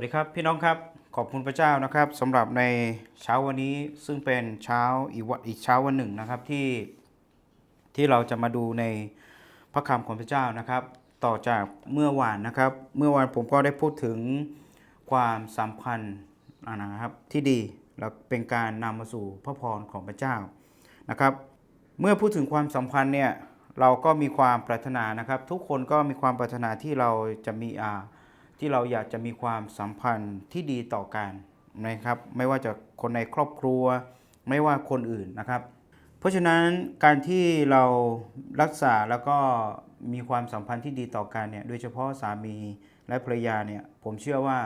วัสดีครับพี่น้องครับขอบคุณพระเจ้านะครับสำหรับในเช้าวันนี้ซึ่งเป็นเช้าอีกวันอีกเช้าวันหนึ่งนะครับที่ที่เราจะมาดูในพระคำของพระเจ้านะครับ ต่อจากเมื่อวานนะครับ เมื่อวานผมก็ได้พูดถึงความสัมพันธ์นะครับที่ดีและเป็นการนำมาสู่พระพรของพระเจ้านะครับ เมื่อพูดถึงความสัมพันธ์เนี่ยเราก็มีความปรารถนานะครับ ทุกคนก็มีความปรารถนาที่เราจะมีอ่า ที่เราอยากจะมีความสัมพันธ์ที่ดีต่อกันนะครับ ไม่ว่าจะคนในครอบครัว ไม่ว่าคนอื่นนะครับ เพราะฉะนั้นการที่เรารักษาแล้วก็มีความสัมพันธ์ที่ดีต่อกันเนี่ยโดยเฉพาะสามีและภรรยาเนี่ยผมเชื่อว่า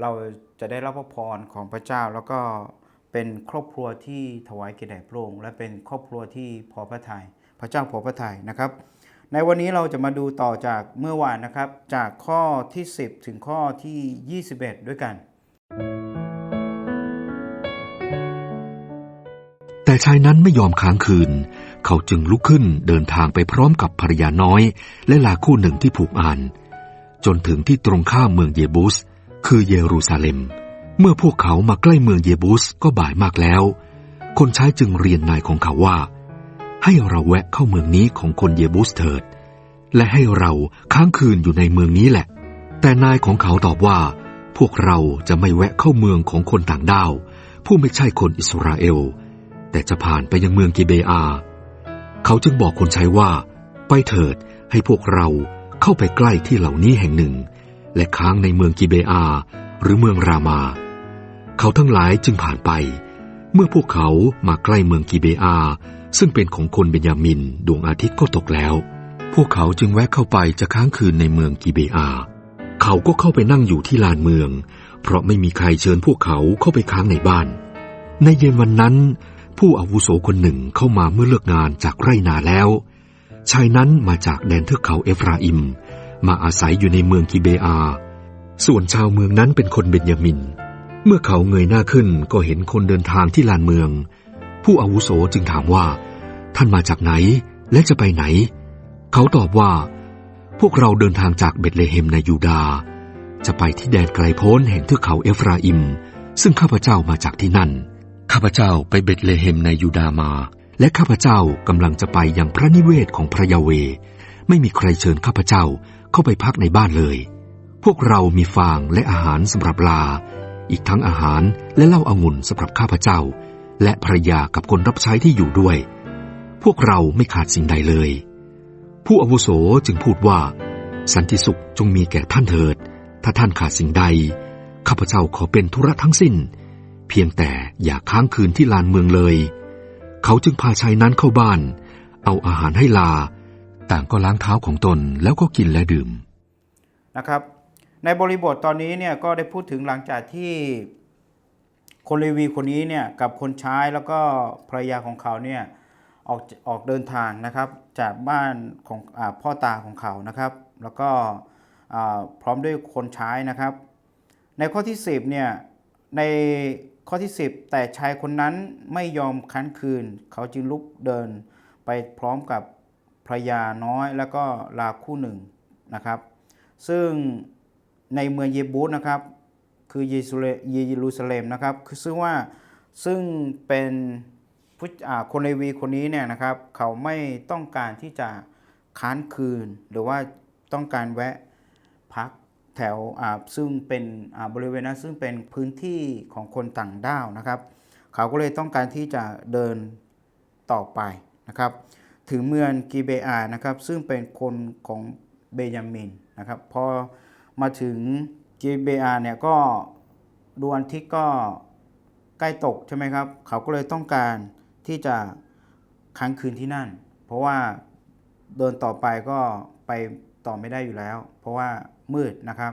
เราจะได้รับพระพรของพระเจ้าแล้วก็เป็นครอบครัวที่ถวายเกียรติพระองค์และเป็นครอบครัวที่พอพระทยัยพระเจ้าพอพระทัยนะครับ ในวันนี้เราจะมาดูต่อจากเมื่อวานนะครับ จากข้อที่ 10 ถึงข้อที่ 21 ด้วยกัน แต่ชายนั้นไม่ยอมค้างคืน เขาจึงลุกขึ้นเดินทางไปพร้อมกับภรรยาน้อย และลาคู่หนึ่งที่ผูกอานจนถึงที่ตรงข้ามเมืองเยบูส คือเยรูซาเล็ม เมื่อพวกเขามาใกล้เมืองเยบูสก็บ่ายมากแล้ว คนใช้จึงเรียนนายของเขาว่า ให้เราแวะเข้าเมืองนี้ของคนเยบูสเถิด และให้เราค้างคืนอยู่ในเมืองนี้แหละ แต่นายของเขาตอบว่า พวกเราจะไม่แวะเข้าเมืองของคนต่างด้าว ผู้ไม่ใช่คนอิสราเอล แต่จะผ่านไปยังเมืองกิเบอา เขาจึงบอกคนใช้ว่า ไปเถิดให้พวกเราเข้าไปใกล้ที่เหล่านี้แห่งหนึ่ง และค้างในเมืองกิเบอา หรือเมืองรามา เขาทั้งหลายจึงผ่านไป เมื่อพวกเขามาใกล้เมืองกิเบอา ซึ่งเป็นของคนเบนยามินดวงอาทิตย์ก็ตกแล้ว พวกเขาจึงแวะเข้าไปจะค้างคืนในเมืองกิเบอา เขาก็เข้าไปนั่งอยู่ที่ลานเมือง เพราะไม่มีใครเชิญพวกเขาเข้าไปค้างในบ้าน ในเย็นวันนั้น ผู้อาวุโสคนหนึ่งเข้ามาเมื่อเลิกงานจากไร่นาแล้ว ชายนั้นมาจากแดนเทือกเขาเอฟราอิม มาอาศัยอยู่ในเมืองกิเบอา ส่วนชาวเมืองนั้นเป็นคนเบนยามิน เมื่อเขาเงยหน้าขึ้นก็เห็นคนเดินทางที่ลานเมืองผู้อาวุโสจึงถามว่า ท่านมาจากไหนและจะไปไหน เขาตอบว่า พวกเราเดินทางจากเบตเลเฮมในยูดา จะไปที่แดนไกลโพ้นแห่งเทือกเขาเอฟราอิม ซึ่งข้าพเจ้ามาจากที่นั่น ข้าพเจ้าไปเบตเลเฮมในยูดามา และข้าพเจ้ากำลังจะไปยังพระนิเวศของพระยาเว ไม่มีใครเชิญข้าพเจ้าเข้าไปพักในบ้านเลย พวกเรามีฟางและอาหารสำหรับลา อีกทั้งอาหารและเหล้าอางุ่นสำหรับข้าพเจ้า และภรรยากับคนรับใช้ที่อยู่ด้วย พวกเราไม่ขาดสิ่งใดเลย ผู้อาวุโสจึงพูดว่า สันติสุขจงมีแก่ท่านเถิด ถ้าท่านขาดสิ่งใด ข้าพเจ้าขอเป็นธุระทั้งสิ้น เพียงแต่อย่าค้างคืนที่ลานเมืองเลย เขาจึงพาชายนั้นเข้าบ้าน เอาอาหารให้ลา ต่างก็ล้างเท้าของตนแล้วก็กินและดื่มนะครับ ในบริบทตอนนี้เนี่ยก็ได้พูดถึงหลังจากที่คนเลวีคนนี้เนี่ยกับคนใช้แล้วก็ภรรยาของเขาเนี่ย ออกออกเดินทางนะครับ จากบ้านของอพ่อตาของเขานะครับ แล้วก็พร้อมด้วยคนใช้นะครับ ในข้อที่ 10เนี่ยในข้อที่ 10 แต่ชายคนนั้นไม่ยอมค้านคืน เขาจึงลุกเดินไปพร้อมกับภรรยาน้อยแล้วก็ลาคู่หนึ่งนะครับ ซึ่งในเมืองเยบูสนะครับ คือเยรูซาเล็มนะครับ คือซึ่งว่าซึ่งเป็น คนเลวีคนนี้เนี่ยนะครับ เขาไม่ต้องการที่จะค้านคืน หรือว่าต้องการแวะพักแถวซึ่งเป็นบริเวณนั้นซึ่งเป็นพื้นที่ของคนต่างด้าวนะครับ เขาก็เลยต้องการที่จะเดินต่อไปนะครับ ถึงเมืองกีเบอานะครับ ซึ่งเป็นคนของเบยามินนะครับพอมาถึงกีเบอาเนี่ยก็ดวงอาทิตย์ก็ใกล้ตกใช่ไหมครับ เขาก็เลยต้องการ ที่จะค้างคืนที่นั่น เพราะว่าเดินต่อไปก็ไปต่อไม่ได้อยู่แล้ว เพราะว่ามืดนะครับ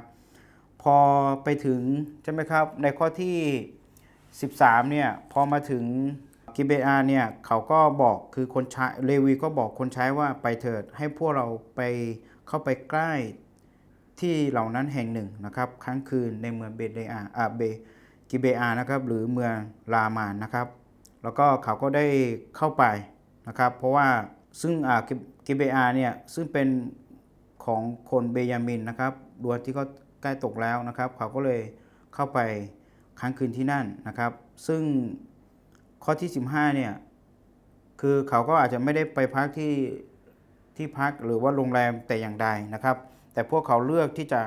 พอไปถึงใช่ไหมครับในข้อที่ 13เนี่ยพอมาถึงกิเบอาเนี่ยเขาก็บอกคือคนใช้เลวีก็บอกคนใช้ว่าไปเถิดให้พวกเราไปเข้าไปใกล้ที่เหล่านั้นแห่งหนึ่งนะครับค้างคืนในเมืองเบเดอาอาเบกิเบอานะครับหรือเมืองรามานนะครับ แล้วก็เขาก็ได้เข้าไปนะครับ เพราะว่าซึ่งอ่ากิเบอาเนี่ยซึ่งเป็นของคนเบยามินนะครับดวงที่ก็ใกล้ตกแล้วนะครับ เขาก็เลยเข้าไปค้างคืนที่นั่นนะครับ ซึ่งข้อที่ 15เนี่ยคือเขาก็อาจจะไม่ได้ไปพักที่ที่พักหรือว่าโรงแรมแต่อย่างใดนะครับ แต่พวกเขาเลือกที่จะ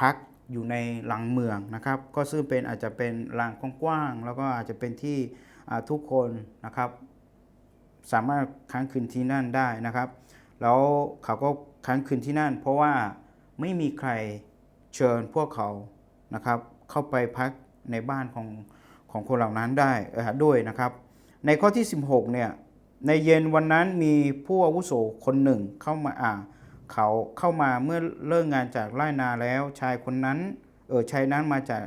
พักอยู่ในหลังเมืองนะครับ ก็ซึ่งเป็นอาจจะเป็นลานกว้างๆแล้วก็อาจจะเป็นที่ ทุกคนนะครับ สามารถค้างคืนที่นั่นได้นะครับ แล้วเขาก็ค้างคืนที่นั่น เพราะว่าไม่มีใครเชิญพวกเขานะครับ เข้าไปพักในบ้านของของคนเหล่านั้นได้ด้วยนะครับ ในข้อที่ 16เนี่ยในเย็นวันนั้นมีผู้อาวุโสคนหนึ่งเข้ามาอ่าเขาเข้ามาเมื่อเลิกงานจากไร่นาแล้วชายคนนั้นเออชายนั้นมาจาก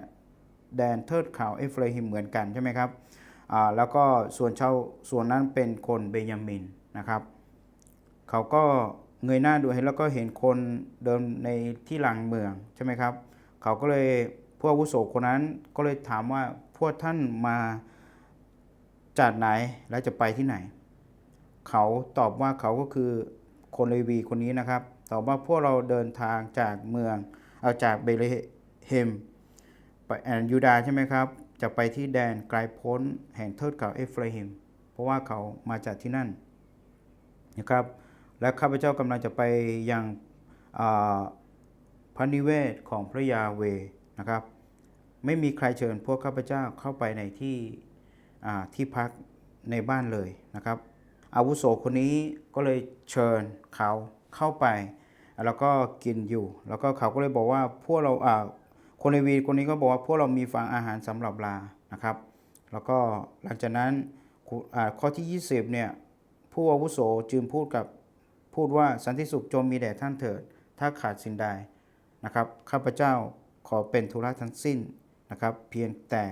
แดนเทิดเขาเอฟเรฮิมเหมือนกันใช่ไหมครับ แล้วก็ส่วนชาวส่วนนั้นเป็นคนเบนยามินนะครับ เขาก็เงยหน้าดูเห็นแล้วก็เห็นคนเดินในที่หลังเมืองใช่ไหมครับ เขาก็เลยผู้อาวุโสคนนั้นก็เลยถามว่าพวกท่านมาจากไหนและจะไปที่ไหน เขาตอบว่าเขาก็คือคนเลวีคนนี้นะครับ ตอบว่าพวกเราเดินทางจากเมืองเอาจากเบเลเฮมไปแอนยูดาใช่ไหมครับ จะไปที่แดนไกลโพ้นแห่งเทิดเขาเอฟราฮิม เพราะว่าเขามาจากที่นั่นนะครับ และข้าพเจ้ากำลังจะไปยังพระนิเวศของพระยาเวนะครับ ไม่มีใครเชิญพวกข้าพเจ้าเข้าไปในที่ที่พักในบ้านเลยนะครับ อาวุโสคนนี้ก็เลยเชิญเขาเข้าไป แล้วก็กินอยู่ แล้วก็เขาก็เลยบอกว่าพวกเรา คนในวีคนนี้ก็บอกว่าพวกเรามีฟังอาหารสำหรับลานะครับ แล้วก็หลังจากนั้นข้อที่ 20เนี่ยผู้อาวุโสจึงพูดกับพูดว่าสันติสุขจงมีแด่ท่านเถิด ถ้าขาดสิ่งใดนะครับข้าพเจ้าขอเป็นธุระทั้งสิ้นนะครับ เพียงแต่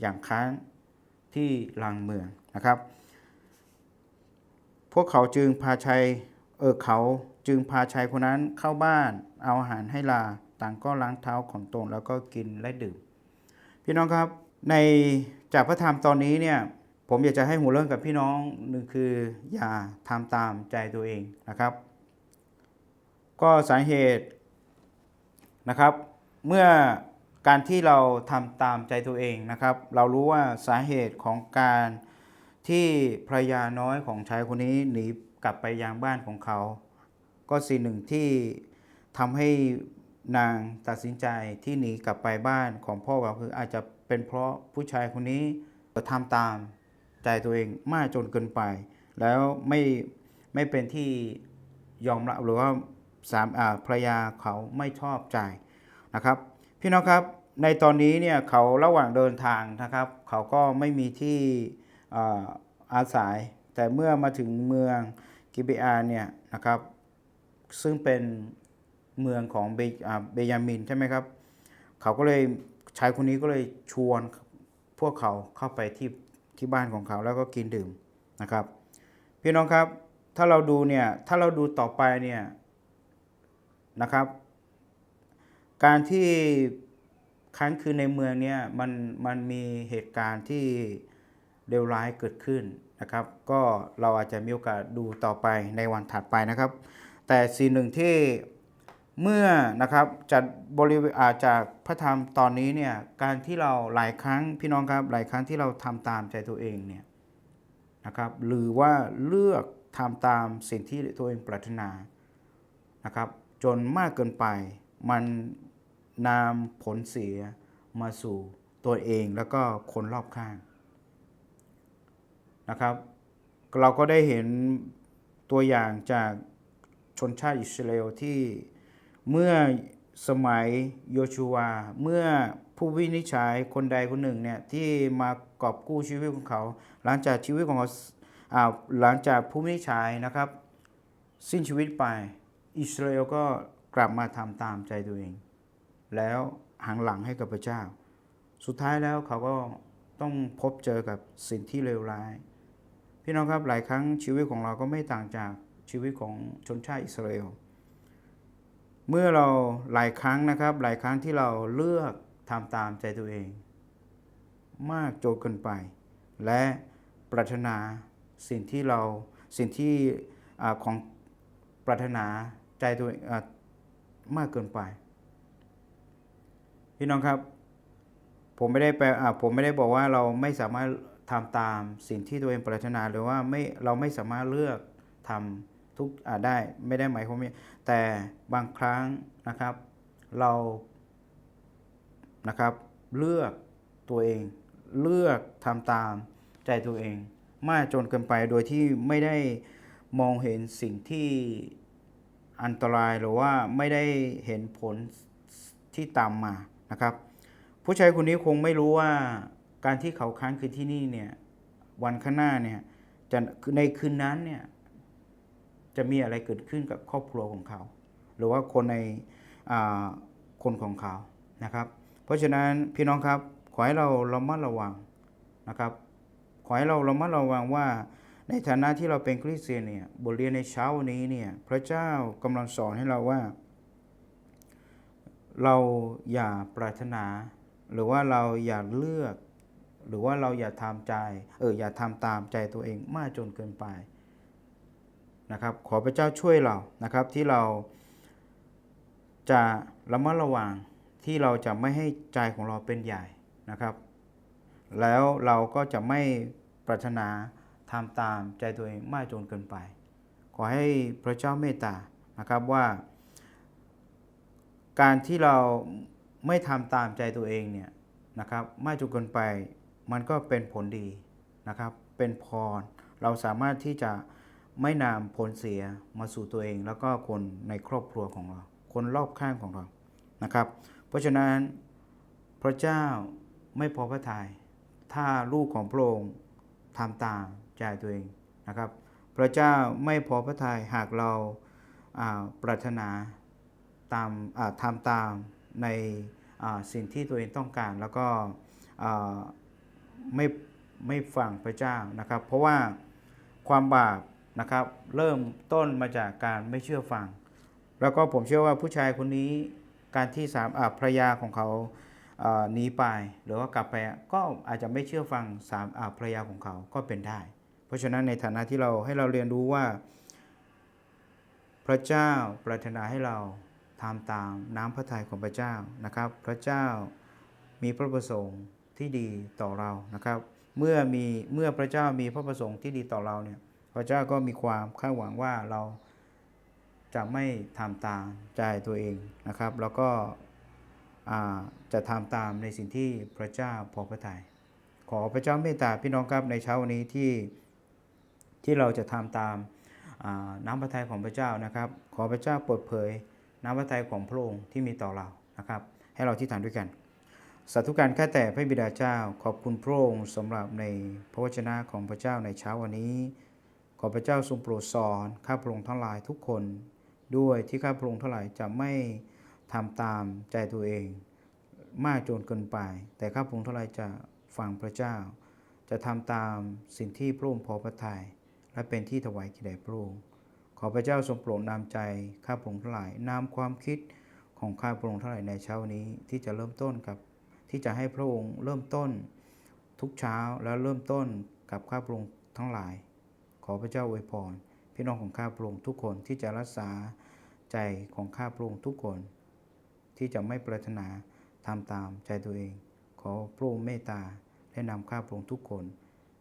อย่างค้างที่ลางเมืองนะครับ พวกเขาจึงพาชายเออเขาจึงพาชายคนนั้นเข้าบ้านเอาอาหารให้ลา ต่างก็ล้างเท้าของตนแล้วก็กินและดื่ม พี่น้องครับในจากพระธรรมตอนนี้เนี่ยผมอยากจะให้หัวเรื่องกับพี่น้องหนึ่งคืออย่าทำตามใจตัวเองนะครับ ก็สาเหตุนะครับ เมื่อการที่เราทำตามใจตัวเองนะครับ เรารู้ว่าสาเหตุของการที่ภรรยาน้อยของชายคนนี้หนีกลับไปยังบ้านของเขา ก็สิ่งหนึ่งที่ทำให้ นางตัดสินใจที่หนีกลับไปบ้านของพ่อเขาคืออาจจะเป็นเพราะผู้ชายคนนี้ทำตามใจตัวเองมากจนเกินไป แล้วไม่ไม่เป็นที่ยอมรับหรือว่าสามอ่าภรรยาเขาไม่ชอบใจนะครับ พี่น้องครับในตอนนี้เนี่ยเขาระหว่างเดินทางนะครับ เขาก็ไม่มีที่อ่าอาศัย แต่เมื่อมาถึงเมืองกิเบอาเนี่ยนะครับ ซึ่งเป็น เมืองของเบอ่าเบยามินใช่ไหมครับ เขาก็เลยชายคนนี้ก็เลยชวนพวกเขาเข้าไปที่ที่บ้านของเขาแล้วก็กินดื่มนะครับ พี่น้องครับถ้าเราดูเนี่ยถ้าเราดูต่อไปเนี่ยนะครับ การที่ค้างคืนในเมืองเนี่ยมันมันมีเหตุการณ์ที่เลวร้ายเกิดขึ้นนะครับ ก็เราอาจจะมีโอกาสดูต่อไปในวันถัดไปนะครับ แต่สิ่งหนึ่งที่ เมื่อนะครับจัดบริเวณอาจากพระธรรมตอนนี้เนี่ยการที่เราหลายครั้งพี่น้องครับหลายครั้งที่เราทำตามใจตัวเองเนี่ยนะครับหรือว่าเลือกทำตามสิ่งที่ตัวเองปรารถนานะครับจนมากเกินไปมันนำผลเสียมาสู่ตัวเองแล้วก็คนรอบข้างนะครับ เราก็ได้เห็นตัวอย่างจากชนชาติอิสราเอลที่ เมื่อสมัยโยชูวา เมื่อผู้วินิจฉัยคนใดคนหนึ่งเนี่ยที่มากอบกู้ชีวิตของเขา หลังจากชีวิตของเขาอ่าหลังจากผู้วินิจฉัยนะครับ สิ้นชีวิตไปอิสราเอลก็กลับมาทำตามใจตัวเอง แล้วหันหลังให้กับพระเจ้า สุดท้ายแล้วเขาก็ต้องพบเจอกับสิ่งที่เลวร้าย พี่น้องครับหลายครั้งชีวิตของเราก็ไม่ต่างจากชีวิตของชนชาติอิสราเอล เมื่อเราหลายครั้งนะครับ หลายครั้งที่เราเลือกทำตามใจตัวเอง มากโจนเกินไป และปรารถนาสิ่งที่เราสิ่งที่อของปรารถนาใจตัวเองอมากเกินไป พี่น้องครับ ผมไม่ได้แปลผมไม่ได้บอกว่าเราไม่สามารถทำตามสิ่งที่ตัวเองปรารถนาหรือว่าไม่เราไม่สามารถเลือกทำ ทุกอาได้ไม่ได้หมายความว่าแต่บางครั้งนะครับเรานะครับเลือกตัวเอง เลือกทำตามใจตัวเอง มากจนเกินไปโดยที่ไม่ได้มองเห็นสิ่งที่อันตรายหรือว่าไม่ได้เห็นผลที่ตามมานะครับ ผู้ชายคนนี้คงไม่รู้ว่าการที่เขาค้างคืนที่นี่เนี่ยวันข้างหน้าเนี่ยจะในคืนนั้นเนี่ย จะมีอะไรเกิดขึ้นกับครอบครัวของเขา หรือว่าคนในคนของเขานะครับ เพราะฉะนั้นพี่น้องครับขอให้เราระมัดระวังนะครับ ขอให้เราระมัดระวังว่า ในฐานะที่เราเป็นคริสเตียนเนี่ยบทเรียนในเช้าวันนี้เนี่ยพระเจ้ากำลังสอนให้เราว่า เราอย่าปรารถนา หรือว่าเราอย่าเลือก หรือว่าเราอย่าทำใจเอออย่าทำตามใจตัวเองมากจนเกินไป นะครับ ขอพระเจ้าช่วยเรานะครับที่เราจะระมัดระวังที่เราจะไม่ให้ใจของเราเป็นใหญ่นะครับ แล้วเราก็จะไม่ปรารถนาทำตามใจตัวเองมากจนเกินไป ขอให้พระเจ้าเมตตานะครับว่า การที่เราไม่ทำตามใจตัวเองเนี่ยนะครับมากจนเกินไปมันก็เป็นผลดีนะครับ เป็นพรเราสามารถที่จะ ไม่นำผลเสียมาสู่ตัวเองแล้วก็คนในครอบครัวของเรา คนรอบข้างของเรานะครับ เพราะฉะนั้นพระเจ้าไม่พอพระทยัยถ้าลูกของพระองค์ทำตามใจตัวเองนะครับ พระเจ้าไม่พอพระทัยหากเราปรารถนาตามาทำตามในสิ่งที่ตัวเองต้องการแล้วก็ไม่ไม่ฟังพระเจ้านะครับ เพราะว่าความบาป นะครับ เริ่มต้นมาจากการไม่เชื่อฟัง แล้วก็ผมเชื่อว่าผู้ชายคนนี้การที่สามอ่าภรรยาของเขาหนีไปหรือว่ากลับไปก็อาจจะไม่เชื่อฟังสามอ่าภรรยาของเขาก็เป็นได้ เพราะฉะนั้นในฐานะที่เราให้เราเรียนรู้ว่า พระเจ้าปรารถนาให้เราทำตามน้ำพระทัยของพระเจ้านะครับ พระเจ้ามีพระประสงค์ที่ดีต่อเรานะครับ เมื่อมีเมื่อพระเจ้ามีพระประสงค์ที่ดีต่อเราเนี่ย พระเจ้าก็มีความคาดหวังว่าเราจะไม่ทำตามใจตัวเองนะครับ แล้วก็จะทำตามในสิ่งที่พระเจ้าพอพระทยัยขอพระเจ้าเมตตาพี่น้องครับในเช้าวันนี้ที่ที่เราจะทำตามน้ำพระทัยของพระเจ้านะครับ ขอพระเจ้าเปิดเผยน้ำพระทัยของพระองค์ที่มีต่อเรานะครับ ให้เราที่ฐานด้วยกันสาธุการข้าแต่พระบิดาเจ้า ขอบคุณพระองค์สำหรับในพระวจนะของพระเจ้าในเช้าวันนี้ ขอพระเจ้าทรงโปรดสอนข้าพระองค์ทั้งหลายทุกคน ด้วยที่ข้าพระองค์ทั้งหลายจะไม่ทำตามใจตัวเอง มากจนเกินไป แต่ข้าพระองค์ทั้งหลายจะฟังพระเจ้า จะทำตามสิ่งที่พระองค์พอพระทยัยและเป็นที่ถวายแก่พระองค์ขอพระเจ้าทรงโปรดนำใจข้าพระองค์ทั้งหลายนำความคิดของข้าพระองค์ทั้งหลายในเช้านี้ที่จะเริ่มต้นกับที่จะให้พระองค์เริ่มต้นทุกเช้าแล้วเริ่มต้นกับข้าพระองค์ทั้งหลาย ขอพระเจ้าอวยพรพี่น้องของข้าพระองค์ทุกคนที่จะรักษาใจของข้าพระองค์ทุกคน ที่จะไม่ปรารถนาทำตามใจตัวเอง ขอพระองค์เมตตาและนำข้าพระองค์ทุกคน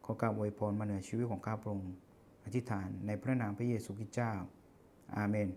ขอการอวยพรมาเหนือชีวิตของข้าพระองค์อธิษฐานในพระนามพระเยซูคริสต์เจ้า อาเมน